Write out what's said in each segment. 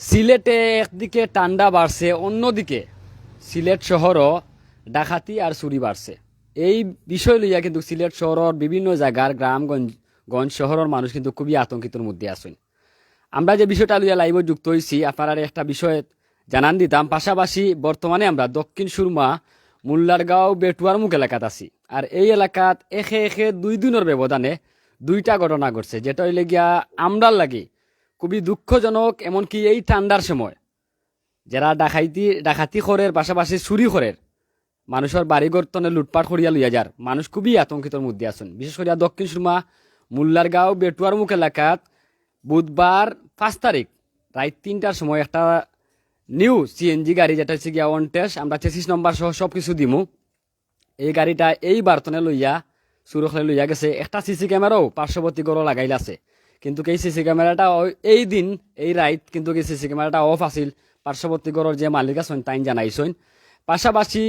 সিলেটে একদিকে ঠান্ডা বাড়ছে, অন্যদিকে সিলেট শহরও ডাকাতি আর চুরি বাড়ছে। এই বিষয় লইয়া কিন্তু সিলেট শহরের বিভিন্ন জায়গার গ্রামগঞ্জ গঞ্জ শহরের মানুষ কিন্তু খুবই আতঙ্কিতর মধ্যে আছেন। আমরা যে বিষয়টা লইয়া লাইভ যুক্ত হয়েছি আপনারা একটা বিষয় জানান দিতাম। পাশাপাশি বর্তমানে আমরা দক্ষিণ সুরমা, মুল্লারগাঁও, বেটুয়ার মুখ এলাকাত আছি। আর এই এলাকাত এখে এখে দুই দিনের ব্যবধানে দুইটা ঘটনা ঘটছে, যেটা হইলে গিয়া আমরার লাগি খুবই দুঃখজনক, এমনকি এই ঠান্ডার সময়। যারা ডাকাইতি, ডাকাতি খরের, পাশাপাশি চুরি খরের, মানুষের বাড়িঘর তনে লুটপাট করিয়া লইয়া যার। মানুষ খুবই আতঙ্কিতর মধ্যে আছেন। বিশেষ করিয়া দক্ষিণ সুরমা, মুল্লারগাঁও, বেটুয়ার মুখ এলাকাত বুধবার পাঁচ তারিখ, রাত তিনটার সময় একটা নিউ সিএনজি গাড়ি যেটা হচ্ছে গিয়া ওয়ান্টেস আমরা চেসিস নম্বর সহ সব কিছু দিমু। এই গাড়িটা এই বার্তনে লইয়া সুরখলে লইয়া গেছে। একটা সিসি ক্যামেরাও পার্শ্ববর্তী গড় লাগাইল আছে কিন্তু এই সিসি ক্যামেরাটা এই দিন, এই রাইত কিন্তু এই সিসি ক্যামেরাটা অফ আছিল। পার্শ্ববর্তী গড়ের যে মালিক আছেন তাই জানাইছেন। পাশাপাশি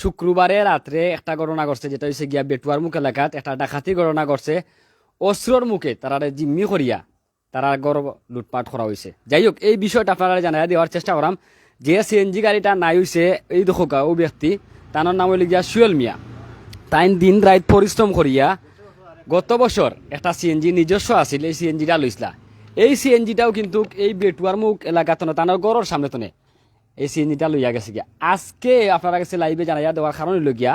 শুক্রবারে রাত্রে একটা ঘটনা ঘটছে, যেটা হচ্ছে গিয়া বেটুয়ার মুখ এলাকাত একটা ডাকাতি ঘটনা ঘটছে। অস্ত্রর মুখে তারা জিম্মি করিয়া তারা গর্ব লুটপাট করা হয়েছে যাই হোক এই বিষয়টা আপনারা জানাই দেওয়ার চেষ্টা করাম। যে সিএনজি গাড়িটা নাই হয়েছে এই দেখো ও ব্যক্তি তার নাম হইল গিয়া সুয়েল মিয়া। তাই দিন রাত পরিশ্রম করিয়া গত বছর একটা সিএনজি নিজস্ব আছিল, এই সিএনজিটা লইছিলা। এই সিএনজিটাও কিন্তু এই বেটুয়ার মুখ এলাকা তনে তানোর গড়ের সামনে তনে। এই সিএনজিটা লইয়া গেছে গিয়া। আজকে আপনারা কাছে লাইভে জানাইয়া দেওয়ার কারণ হইল গিয়া,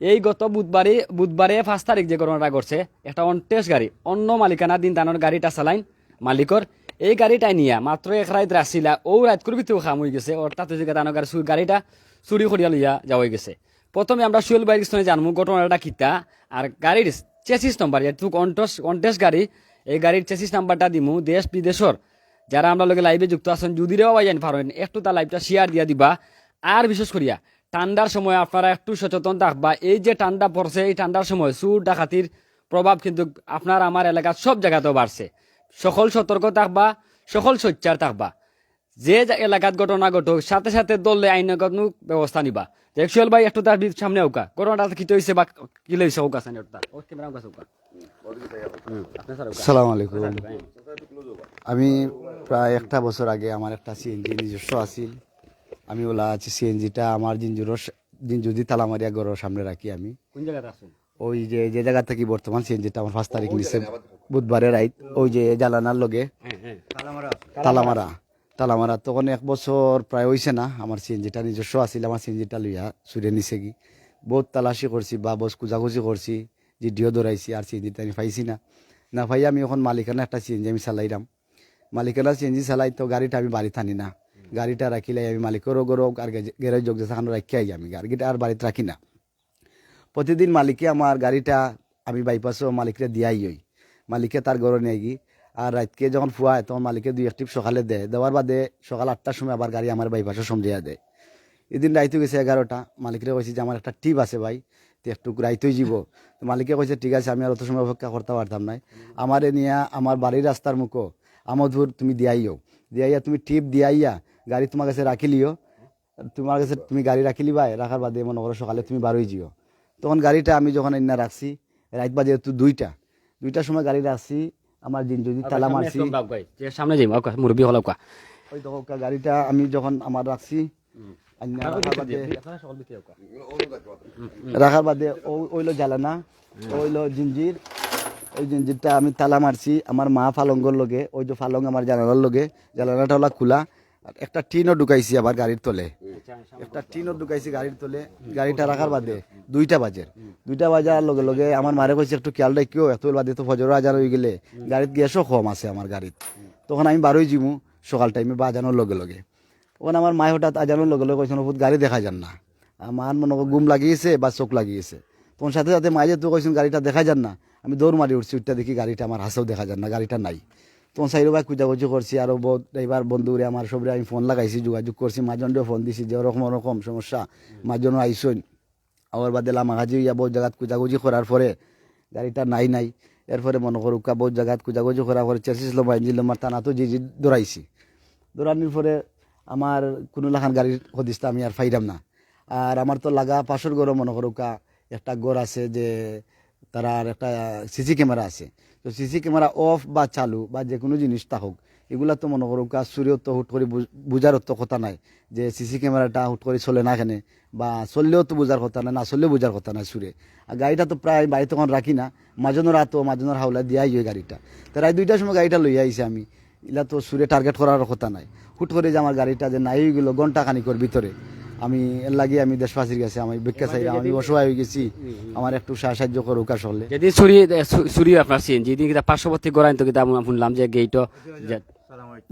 এই গত বুধবারে বুধবারে পাঁচ তারিখ যে ঘটনাটা ঘটছে একটা অনটেস গাড়ি, অন্য মালিকানা দিন তানোর গাড়িটা চালাইন মালিকর এই গাড়িটাই নিয়া মাত্র এক রাত রাখছিলা ও রাত করে ভিতরে খাম হয়ে গেছে অর্থাৎ তানোর গাড়িটা চুরি করিয়া লইয়া যাওয়া গেছে। প্রথমে আমরা সুয়েল বাইক জানব ঘটনাটা কিতা আর গাড়ির চেসিস নাম্বার যেহেতু কন্টস কন্টেস্ট গাড়ি, এই গাড়ির চেসিস নাম্বারটা দিমু দেশ বিদেশর। যারা আমরা লগে লাইভে যুক্ত আছেন যদি রেও বাইন পারেন একটু তার লাইভটা শেয়ার দিয়া দিবা। আর বিশেষ করিয়া, ঠান্ডার সময় আপনারা একটু সচেতন থাকবা। এই যে ঠান্ডা পড়ছে, এই ঠান্ডার সময় সুর ডাকাতির প্রভাব কিন্তু আপনার, আমার এলাকার সব জায়গাতেও বাড়ছে। সকল সতর্ক থাকবা, সকল সোচ্চার থাকবা। যে এলাকাত ঘটনা ঘটুক সাথে সাথে দলে আইনগত ব্যবস্থা নিবা। একচুয়াল ভাই একটু তার সামনে ওকা ঘটনাটা কি হয়েছে বা কি লইছে ওকা সামনে ওটা ও ক্যামেরা ওকা ওকা। সালাম আলাইকুম। আমি প্রায় একটা বছর আগে আমার একটা সিএনজি নিজস্ব আছিল। আমি ওলা আছি সিএনজিটা আমার জিঞ্জুরর জিঞ্জুদি তালামারিয়া গড়ের সামনে রাখি আমি। কোন জায়গাতে আছেন? ওই যে যে জায়গা থেকে বর্তমান সিএনজিটা আমার পাঁচ তারিখ নিছে বুধবারের রাইত। ওই যে জালানার লগে হ্যাঁ তালামারা তালামারা তখন এক বছর প্রায় হয়েছে না, আমার সিএনজিটা নিজস্ব আছিল, আমার সিএনজিটা লইয়া সুরে নিছে কি। বহুত তালাশি করছি, বা বস কুজাকুজি করছি জিডিও দৌড়াইছি আর সিএনজিটা আমি পাইছি না। না ভাই আমি এখন মালিকানা একটা সিএনজি আমি চালাইলাম মালিকানা সিএনজি চালাই তো গাড়িটা আমি বাড়িতে আনি না। গাড়িটা রাখিলে আমি মালিকেরও গরো আর গ্যারেজ যোগ যেখানে আই আমি গাড়িটা আর বাড়িতে রাখি না। প্রতিদিন মালিকে আমার গাড়িটা আমি বাইপাসও মালিকরে দিয়াই হই মালিকে তার গরো নিয়ে গি আর রাতকে যখন ফুয়ায় তখন মালিকে দুই একটি সকালে দেয় দেওয়ার বাদে সকাল আটটার সময় আবার গাড়ি আমার বাইপাসে সমঝিয়া দেয়। এদিন রাইতে গেছে এগারোটা। মালিকরে কইছে যে আমার একটা টিপ আছে ভাই তো একটু রাইতেই যাব তো মালিকে কইছে ঠিক আছে আমি আর অত সময় অপেক্ষা করতে পারতাম নাই। আমারে নিয়ে আমার বাড়ির রাস্তার মুখো। আমোদপুর তুমি দিয়াইও দিয়াইয়া তুমি টিপ দিয়াইয়া গাড়ি তোমার কাছে রাখিলিও তোমার কাছে তুমি গাড়ি রাখিলিবাই রাখার বাদে মনে করো সকালে তুমি বারোই জিও তখন গাড়িটা আমি যখন এনে রাখছি রাত বাজে যেহেতু দুইটা। দুইটার সময় গাড়ি রাখছি আমার দিন যদি তালা মারছি। সামনে যাই মুরবি হল ওই তো গাড়িটা আমি যখন আমার রাখছি রাখার বাদে ওইলো জ্বালানা ওইলো জিঞ্জির ওই জিঞ্জিরটা আমি তালা মারছি আমার মা ফালঙ্গর লগে ওই যে ফালং আমার জানালার লগে। জানালাটা হলো খোলা। আর একটা টিনও ঢুকাইছি আবার গাড়ির তলে। একটা টিনও ঢুকাইছি গাড়ির তলে, গাড়িটা রাখার বাদে দুইটা বাজে দুইটা বাজার লগে লগে আমার মারে কইছে, একটু খেয়াল রাখিও, এত বাদে তো ফজর আজান হয়ে গেলে গাড়িত গ্যাসও কম আছে আমার গাড়িত। তখন আমি বারোই জিমু, সকাল টাইমে বাজানোর লগে লগে। ওখানে আমার মায় হঠাৎ আজানোর লগে লগে কইছেন বহুত গাড়ি দেখা যান না। আমার মনে গুম লাগিয়েছে বা চোখ লাগিয়েছে। তখন সাথে সাথে মায়ে তুই কইছেন গাড়িটা দেখা যান না। আমি দৌড় মারি উঠছি উঠটা দেখি গাড়িটা আমার হাসেও দেখা যান না, গাড়িটা নাই। তখন সাইরো ভাই খুঁজাখুঁজি করছি, আরও বহুত ড্রাইভার বন্ধুরে আমার সবরে আমি ফোন লাগাইছি, যোগাযোগ করছি মাজনডেও ফোন দিছি যে ওরকম ওরকম সমস্যা মাজনও আইসইন। আবার বাদে লামাঘাজি ইয়া বহুত জায়গাত খুঁজাখুঁজি করার পরে, গাড়িটা নাই নাই, এরপরে মনে করুকা বহুত জায়গাত খুঁজাখুঁজি করার পরে চেসিস লম্বা, ইঞ্জিন লম্বা টানাতো জি জি দৌড়াইছি। দৌড়ানোর পরে আমার কোনো লাখান গাড়ির হদিসটা আমি আর ফাইরাম না। আর আমার তো লাগা পাশের গড় মনে করুকা একটা গড় আছে যে, তার একটা সিসি ক্যামেরা আছে। তো সিসি ক্যামেরা অফ বা চালু বা যে কোনো জিনিস থাকুক এগুলা তো মনে করো কাজ চুরিও তো হুট করে বুঝ- বুঝার তো কথা নাই যে সিসি ক্যামেরাটা হুট করে চলে না কেনে বা চললেও তো বুঝার কথা নাই, না চললেও বুঝার কথা নাই চুরে। আর গাড়িটা তো প্রায় বাড়ি তখন রাখি না মাজনের রাতো মাজনের হাওলা দিয়াই হয় গাড়িটা। তো রায় দুইটার সময় গাড়িটা লইয়া আইছে আমি এলা তো সুরে টার্গেট করার কথা নাই। হুট করে যে আমার গাড়িটা যে নাই গেলো ঘণ্টা খানিকর ভিতরে। আমি এর লাগে আমি দেশবাসীর কাছে আমি ভিক্ষা চাই আমি অসহায় হয়ে গেছি। আমার একটু সাহায্য করুক আসলে যদি চুরি চুরি আপনার সিন যদি কিতা পার্শ্ববর্তী গড়াইন তো কিতা আমি শুনলাম যে গেইট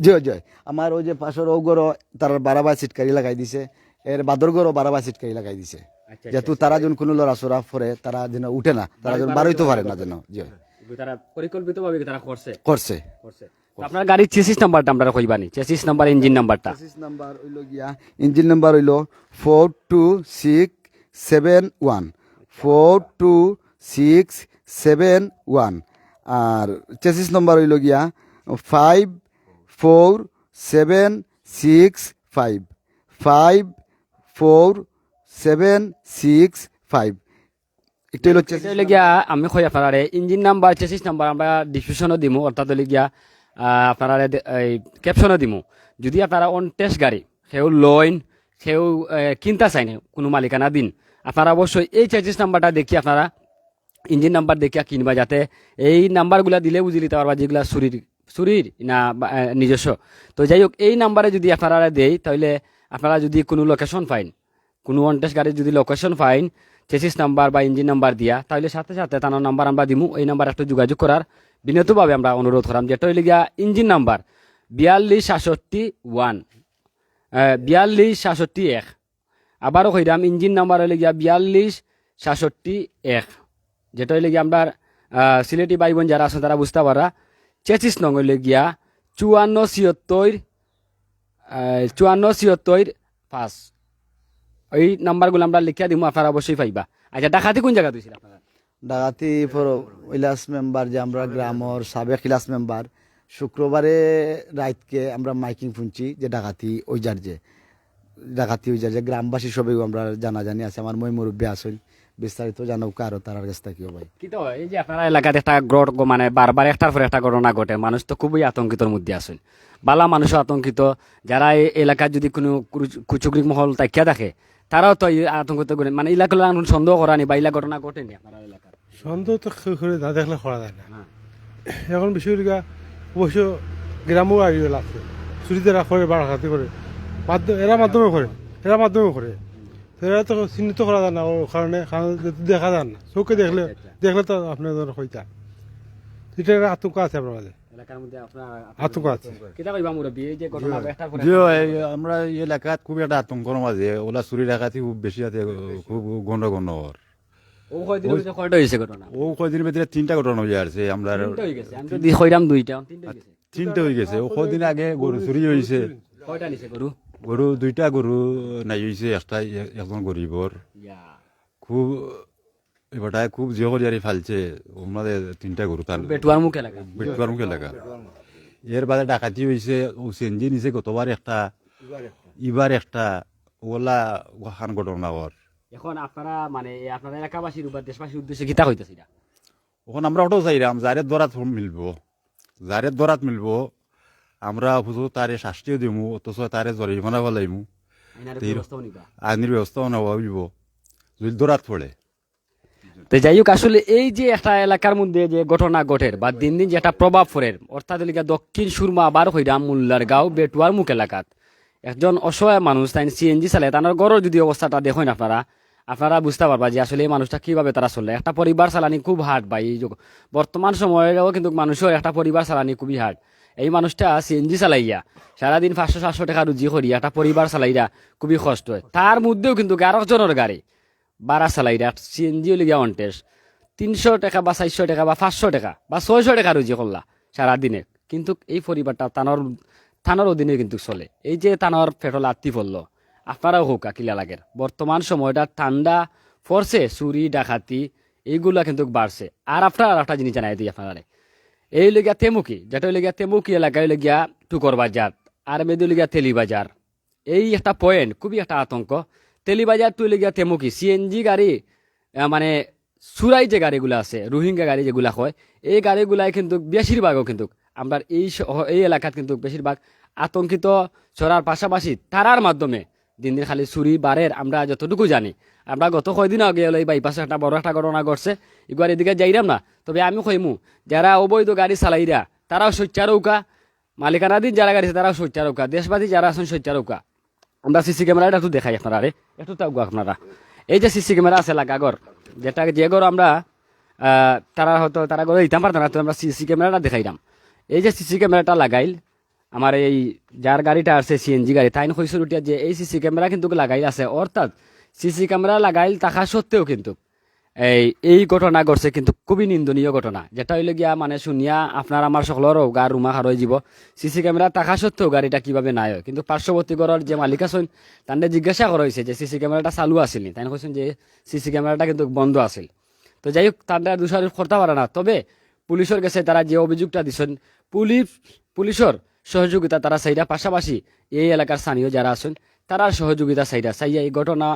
জয় জয়। আমার ওই যে পাশের ও গরো তার বারাবা সিটকারি লাগাই দিছে। এর বাদর গরো বারাবা সিটকারি লাগাই দিছে। আচ্ছা, যেহেতু তারা যখন কোনো লড়া চড়া পরে তারা যেন উঠে না তারা যেন বারোইতে পারে না যেন জয়। তারা পরিকল্পিত ভাবে তারা করছে? করছে। করছে। আপনার গাড়ির চেসিস নাম্বারটা আমরা কইবানি। চেসিস নাম্বার ইঞ্জিন নাম্বারটা নাম্বার হইল গিয়া ইঞ্জিন নাম্বার হইল four two six seven one four two six seven one আর চেসিস নাম্বার হইল গিয়া five four seven six five five four seven six five এটা হইল গিয়া আমি কই আপনারা ইঞ্জিন নাম্বার চেসিস নাম্বার আমরা ডিসক্রিপশনও দিমু। অর্থাৎ হইলে গিয়া আপনারা এই ক্যাপশনও দিমু। যদি আপনারা অন টেস্ট গাড়ি, সেও লইন সেও কিনতে চাইন কোনো মালিকানা দিন। আপনারা অবশ্যই এই চেসিস নাম্বারটা দেখি আপনারা ইঞ্জিন নাম্বার দেখিয়া কিনবা যাতে এই নাম্বারগুলা দিলে বুঝি নিতে পারবা যেগুলা চুরির চুরির না নিজস্ব। তো যাই হোক এই নাম্বারে যদি আপনারা দেই তাহলে আপনারা যদি কোনো লোকেশন পাইন, কোনো অনটেস্ট গাড়ির যদি লোকেশন পাইন চেসিস নাম্বার বা ইঞ্জিন নাম্বার দিয়া তাহলে সাথে সাথে তার নাম্বার আমরা দিমু। এই নাম্বার একটু যোগাযোগ করার বিনীতভাবে আমরা অনুরোধ করাম যেটা হইলে গিয়া ইঞ্জিন নাম্বার বিয়াল্লিশ সাতষট্টি ওয়ান বিয়াল্লিশ সাতষট্টি এক। আবারও কইরাম, ইঞ্জিন নাম্বার হইলে গিয়া বিয়াল্লিশ সাতষট্টি এক। যেটা হইলে গিয়া আমরা সিলেটি ভাই বোন যারা আছেন তারা বুঝতে পারা চেচিস নং হইলে গিয়া চুয়ান্ন ছিয়ত্তর চুয়ান্ন ছিয়ত্তর পাঁচ। এই নাম্বারগুলো আমরা লিখিয়া দিমু, আপনারা অবশ্যই পাইবা। আচ্ছা ডাকাতি কোন জায়গা দিয়েছিল আপনারা ডাকাতি ইলাস মেম্বার যে আমরা গ্রামর সাবেক ইলাস মেম্বার শুক্রবারে রাইতকে আমরা মাইকিং শুনছি যে ডাকাতি ওই যার যে ডাকাতি ওই যার যে গ্রামবাসী সবাই আমরা জানা জানি আছে। আমার মই মুরব্বী আসল। বিস্তারিত জানো কারও তার কাছ থেকেও ভাই। কি তো, এই যে আপনারা এলাকাতে একটা গ্রট মানে বারবার একটার পর একটা ঘটনা ঘটে, মানুষ তো খুবই আতঙ্কিতর মধ্যে আছেন বালা মানুষও আতঙ্কিত। যারা এই এলাকার যদি কোনো কুচুকরিক মহল তাকিয়া দেখে, তারাও তো আতঙ্কিত মানে এলাকা সন্দেহ করা নি বা এলাকা ঘটনা ঘটেনি আপনার এলাকার সন্দেহ তো করে না দেখলে করা যায় না। এখন বেশিরভাগ অবশ্য গ্রামও আইডিয়াল আছে। চুরিদারা করে বাড়াঘাতি করে মাধ্যম এরা মাধ্যমে করে এরা মাধ্যমে করে এরা তো চিহ্নিত করা যায় না ওর কারণে কারণ দেখা যায় না। চোখে দেখলে দেখলে তো আপনার হইতা এটা আতঙ্ক আছে আপনার মাঝে আতঙ্ক আছে। আমরা এই এলাকাত খুব একটা আতঙ্কর মাঝে ওলা চুরি ডাকাতি খুব বেশি আছে খুব ঘন ঘন ওর ও কয়দিন হইছে কয়টা হইছে ঘটনা? ও কয়দিনের ভিতরে তিনটা ঘটনা হয়ে আছে আমরা তিনটা হয়ে গেছে আমি তো কইরাম দুইটা তিনটা হয়ে গেছে। তিনটা হয়ে গেছে ও কদিন আগে গরু চুরি হয়েছে। কয়টা নিছে গরু? গরু দুইটা গরু নাই হয়েছে একটা একজন গরিবর। খুব এবারটায় খুব জিও করিয়ারি ফালছে ওনাদের তিনটা গরু তার বেটুয়ার মুখ এলাকা। বেটুয়ার মুখে লাগা এর বাদে ডাকাতি হয়েছে ও সেঞ্জি নিছে গতবার একটা ইবার একটা। ওলা খান ঘটনা ওর এখন আপনারা মানে আপনারা এলাকাবাসীর বা দেশবাসীর উদ্দেশ্যে কিতা হইতেছে এটা? ওখানে আমরা ওটাও চাইলাম যারে দরাত মিলব। যারে দরাত মিলব আমরা শুধু তারে শাস্তিও দিমু অথচ তারে জরিমানা বলাইমু। আইনার ব্যবস্থাও নেওয়া হইব। যদি দরাত পড়ে। তো যাই হোক আসলে এই যে একটা এলাকার মধ্যে যে ঘটনা ঘটের বা দিন দিন যে একটা প্রভাব পড়ের অর্থাৎ এলাকা দক্ষিণ সুরমা আবার হইরাম মোল্লার গাঁও বেটুয়ার মুখ এলাকাত একজন অসহায় মানুষ তাই সিএনজি চালায় তার গড়ের যদি অবস্থাটা দেখেন আপনারা আপনারা বুঝতে পারবা যে আসলে এই মানুষটা কীভাবে তারা চলে একটা পরিবার চালানি খুব হার্ড ভাই, এই বর্তমান সময়েও কিন্তু মানুষের একটা পরিবার চালানি খুবই হার্ড এই মানুষটা সিএনজি চালাইয়া, সারাদিন পাঁচশো, সাতশো টাকা রুজি করিয়া একটা পরিবার চালাইয়া খুবই কষ্ট হয়। তার মধ্যেও কিন্তু আরেকজনের গাড়ি বারা চালাইরা সিএনজি লিগিয়া অন্টেস তিনশো টাকা বা চারশো টাকা বা পাঁচশো টাকা বা ছয়শো টাকা রুজি করলা সারাদিনে। কিন্তু এই পরিবারটা তানোর থানার অধীনে কিন্তু চলে। এই যে তানোর পেট্রোল আত্মি পড়ল আপনারাও হোক কিলা লাগের। বর্তমান সময়টা ঠান্ডা পড়ছে চুরি, ডাকাতি, এইগুলা কিন্তু বাড়ছে। আর আপনার আর একটা জিনিস জানাই দিই আপনারা এই লেগিয়া তেমুকি যেটা লেগিয়া তেমুকি এলাকায় লেগিয়া টুকর বাজার, আর মেয়েদের লেগিয়া তেলি বাজার এই একটা পয়েন্ট খুবই একটা আতঙ্ক। তেলিবাজার তুই লেগিয়া তেমুকি সিএনজি গাড়ি মানে সুরাই যে গাড়িগুলো আছে, রোহিঙ্গা গাড়ি যেগুলা হয়, এই গাড়িগুলাই কিন্তু বেশিরভাগও কিন্তু, আমরা এই এই এলাকাত কিন্তু বেশিরভাগ আতঙ্কিত ছড়ার পাশাপাশি তারার মাধ্যমে দিন দিন খালি চুরি বারের আমরা যতটুকু জানি। আমরা গত কয়দিন আগে এই বাইপাসে একটা বড় একটা ঘটনা ঘটছে। এগুয়ার এদিকে যাইরাম না। তবে আমি কইমু, যারা অবৈধ গাড়ি চালাইরা তারাও সচ্চারৌকা মালিকানাধীন যারা গাড়ি তারাও সচ্চারৌকা দেশবাদী যারা আছেন সচ্চারৌকা আমরা সিসি ক্যামেরাটা একটু দেখাই আপনারা রে একটু তাও আপনারা। এই যে সিসি ক্যামেরা আছে লাগাগর যেটা যে গর আমরা তারা হয়তো তারা গড়ে দিতাম পারতাম না, তো আমরা সিসি ক্যামেরাটা দেখাইলাম। এই যে সিসি ক্যামেরাটা লাগাইল আমার এই যার গাড়িটা আছে সিএনজি গাড়ি, তাই কইসুর উঠিয়া যে এই সিসি ক্যামেরা কিন্তু লাগাইল আছে। অর্থাৎ সিসি ক্যামেরা লাগাইল থাকা সত্ত্বেও কিন্তু এই এই ঘটনা ঘটছে কিন্তু খুবই নিন্দনীয় ঘটনা। যেটা হইলে গিয়া মানে শুনিয়া আপনার আমার সকলেরও গা রুমা হারই যাব সিসি ক্যামেরা থাকা সত্ত্বেও গাড়িটা কীভাবে নাই হয়? কিন্তু পার্শ্ববর্তী ঘরের যে মালিক আছেন তান্ডে জিজ্ঞাসা করা হয়েছে যে সিসি ক্যামেরাটা চালু আছিল। নি তাই কৈছেন যে সিসি ক্যামেরাটা কিন্তু বন্ধ আছিল। তো যাই হোক তান্ডে দোষারোপ করতে পারে না তবে পুলিশের কাছে তারা যে অভিযোগটা দিচ্ছেন পুলিশ পুলিশের সহযোগিতা তারা চাইরা পাশাপাশি এই এলাকার স্থানীয় যারা আছেন তারার সহযোগিতা চাইরা চাইয়া এই ঘটনা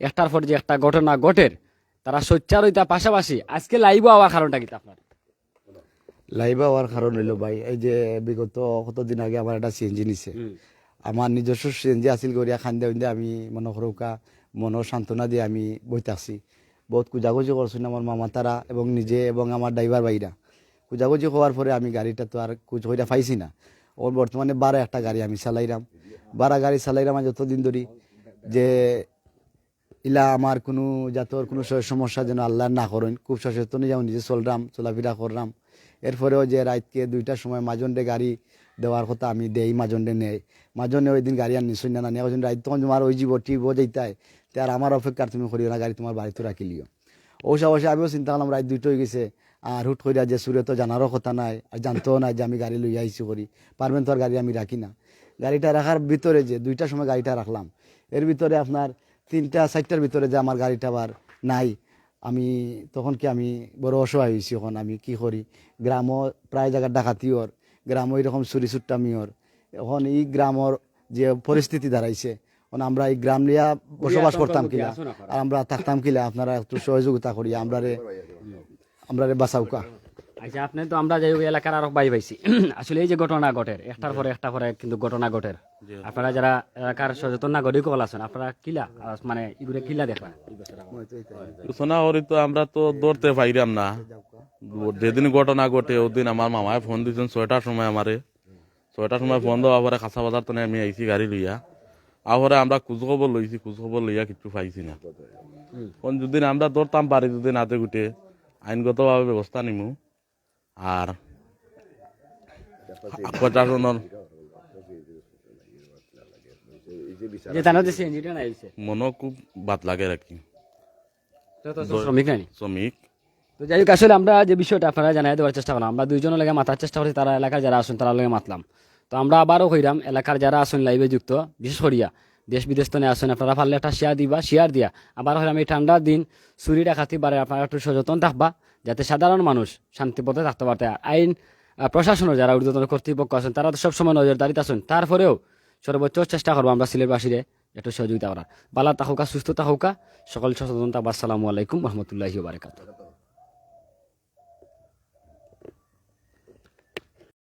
একটার পর যে একটা ঘটনা ঘটের তারা সোচ্চারইতা পাশাপাশি আজকে লাইভ হওয়ার কারণটা কি আপনার? লাইভা হওয়ার কারণ হইল ভাই এই যে বিগত কতদিন আগে আমার একটা সিএনজি নিছে। আমার নিজস্ব সিএনজি আছিল গড়িয়া খান্দে উন্দে আমি মনে করুকা মনের সান্ত্বনা দিয়ে আমি বইতে আসছি বহুত কুজাগুজি করছেন আমার মামা তারা এবং নিজে এবং আমার ড্রাইভার ভাইরা। কুজাগুজি হওয়ার পরে আমি গাড়িটা তো আর কুচ হইয়া পাইছি না। ওর বর্তমানে বারো একটা গাড়ি আমি চালাইলাম বারা গাড়ি চালাইলাম যতদিন ধরি যে ইলা আমার কোনো জাতর কোনো সমস্যা যেন আল্লাহ না করেন। খুব সচেতন যেমন নিজে চলরাম, চলাফেরা করলাম এরপরেও যে রাতকে দুইটার সময় মাজন্ডে গাড়ি দেওয়ার কথা আমি দেই মাজন্ডে নেই। মাজনে ওই দিন গাড়ি আর নিশ্চয় না নিয়ে রাত তখন তোমার ওই জীব টিব যাইতাই তে আর আমার অপেক্ষার তুমি করিও না, গাড়ি তোমার বাড়িতে রাখিলিও। অবশ্য অবশ্যই আমিও চিন্তা করলাম রাত দুইটা হয়ে গেছে। আর হুট করিয়া যে সুরে তো জানারও কথা নাই আর জানতেও নাই যে আমি গাড়ি লইয়া আইছি করি পারবেন তো আর গাড়ি আমি রাখি না। গাড়িটা রাখার ভিতরে যে দুইটার সময় গাড়িটা রাখলাম এর ভিতরে আপনার তিনটা চারটার ভিতরে যে আমার গাড়িটা আবার নাই। আমি তখন কি আমি বড় অসহায় হয়েছি এখন আমি কি করি? গ্রামও প্রায় জায়গার ডাকাতিওর গ্রামও এরকম চুরি চুট্টামিওর এখন এই গ্রামর যে পরিস্থিতি দাঁড়াইছে এখন আমরা এই গ্রাম লিয়া বসবাস করতাম কিনা আর আমরা থাকতাম কিনা আপনারা একটু সহযোগিতা করি আমরা রে আমরা রে বাঁচাউকা আচ্ছা আপনি তো আমরা যাই হোক এলাকার আরও বাই পাইছি। আসলে এই যে ঘটনা ঘটের একটার পরে একটা পরে কিন্তু ঘটনা ঘটের। আপনারা যারা এলাকার সচেতন নাগরিক হল আছেন আপনারা কিলা মানে ইগুলো কিলা দেখবেন? সূচনা করি তো আমরা তো দৌড়তে পাইলাম না। যেদিন ঘটনা ঘটে ওদিন আমার মামায় ফোন দিয়েছেন ছয়টার সময় আমারে। ছয়টার সময় ফোন দেওয়ার পরে খাসা বাজার তো আমি আইছি গাড়ি লইয়া। আবার আমরা খোঁজ খবর লইছি খোঁজ খবর লইয়া কিছু পাইছি না। কোন যদি আমরা দৌড়তাম পারি যদি নাতে গুটে আইনগতভাবে ব্যবস্থা নিমু আর প্রশাসনের মনও খুব বাদ লাগে আর কি তো তো শ্রমিক নাই শ্রমিক তো যাই হোক আসলে আমরা যে বিষয়টা আপনারা জানাই দেওয়ার চেষ্টা করলাম আমরা দুইজনের লাগে মাথার চেষ্টা করছি তারা এলাকার যারা আসুন তারা লাগে মাতলাম। তো আমরা আবারও কইরাম এলাকার যারা আসুন লাইভে যুক্ত বিশেষ করিয়া দেশ বিদেশ তো আসুন আপনারা পারলে একটা শেয়ার দিবা শেয়ার দিয়া। আবার হইলাম এই ঠান্ডার দিন, চুরি ডাকাতি বারে আপনারা একটু সচেতন থাকবা, যাতে সাধারণ মানুষ শান্তিপথে থাকতে পারতে। আইন প্রশাসনের যারা ঊর্ধ্বতন কর্তৃপক্ষ আছেন, তারা তো সবসময় নজর নজরদারিতে আছেন। তারপরেও সর্বোচ্চ চেষ্টা করব আমরা সিলেটবাসীরে একটু সহযোগিতা করার। বালা তাহকা সুস্থ তাহকা সকল সচেতনতা, আসসালামু আলাইকুম, রহমতুল্লাহি বারকাত